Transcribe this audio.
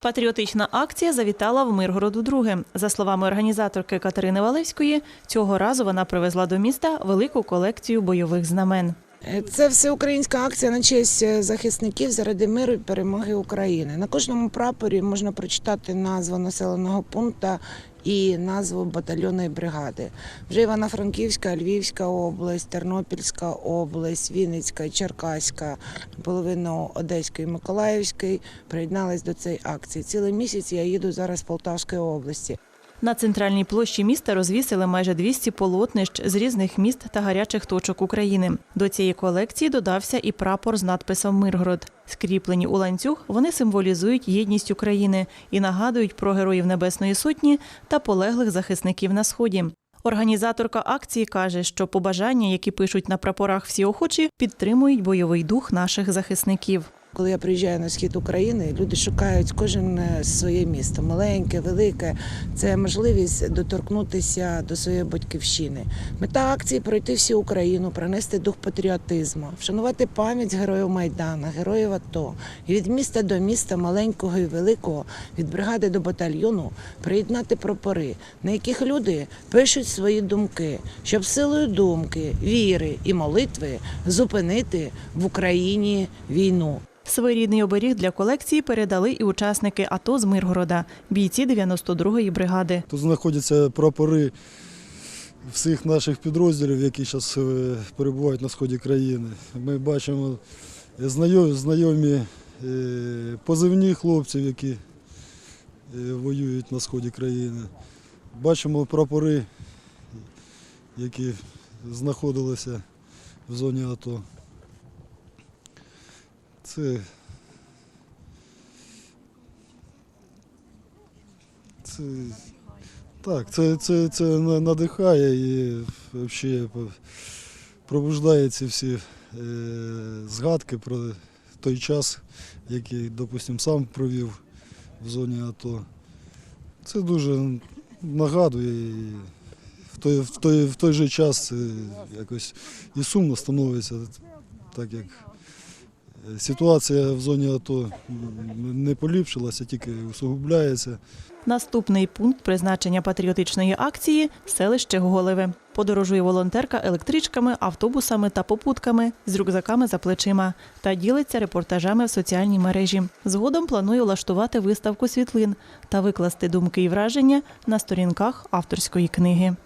Патріотична акція завітала в Миргород удруге. За словами організаторки Катерини Валевської, цього разу вона привезла до міста велику колекцію бойових знамен. Це всеукраїнська акція на честь е, захисників заради миру і перемоги України. На кожному прапорі можна прочитати назву населеного пункту і назву батальйонної бригади. Вже Івано-Франківська, Львівська область, Тернопільська область, Вінницька, Черкаська, половину Одеської, Миколаївської приєднались до цієї акції. Цілий місяць я їду зараз з Полтавської області. На центральній площі міста розвісили майже 200 полотнищ з різних міст та гарячих точок України. До цієї колекції додався і прапор з надписом Миргород. Скріплені у ланцюг, вони символізують єдність України і нагадують про героїв Небесної Сотні та полеглих захисників на сході. Організаторка акції каже, що побажання, які пишуть на прапорах всі охочі, підтримують бойовий дух наших захисників. Коли я приїжджаю на схід України, люди шукають кожен е, своє місто, маленьке, велике. Це можливість доторкнутися до своєї батьківщини. Мета акції пройти всю Україну, пронести дух патріотизму, вшанувати пам'ять героїв Майдана, героїв АТО. І від міста до міста, маленького і великого, від бригади до батальйону приєднати прапори, на яких люди пишуть свої думки, щоб силою думки, віри і молитви зупинити в Україні війну. Своєрідний оберіг для колекції передали і учасники АТО з Миргорода, бійці 92-ї бригади. Тут знаходяться прапори всіх наших підрозділів, які зараз перебувають на сході країни. Ми бачимо знайомі, знайомі е, позивні хлопців, які е, воюють на сході країни. Бачимо прапори, які знаходилися в зоні АТО. Це, це так, це, це, це надихає і взагалі пробуждає ці всі е, згадки про той час, який, допустим, сам провів в зоні АТО. Це дуже нагадує і в той, в той, в той же час це якось і сумно становиться, так як ситуація в зоні АТО не поліпшилася, тільки усугубляється. Наступний пункт призначення патріотичної акції селище Голиве. Подорожує волонтерка електричками, автобусами та попутками з рюкзаками за плечима та ділиться репортажами в соціальній мережі. Згодом планує влаштувати виставку світлин та викласти думки і враження на сторінках авторської книги.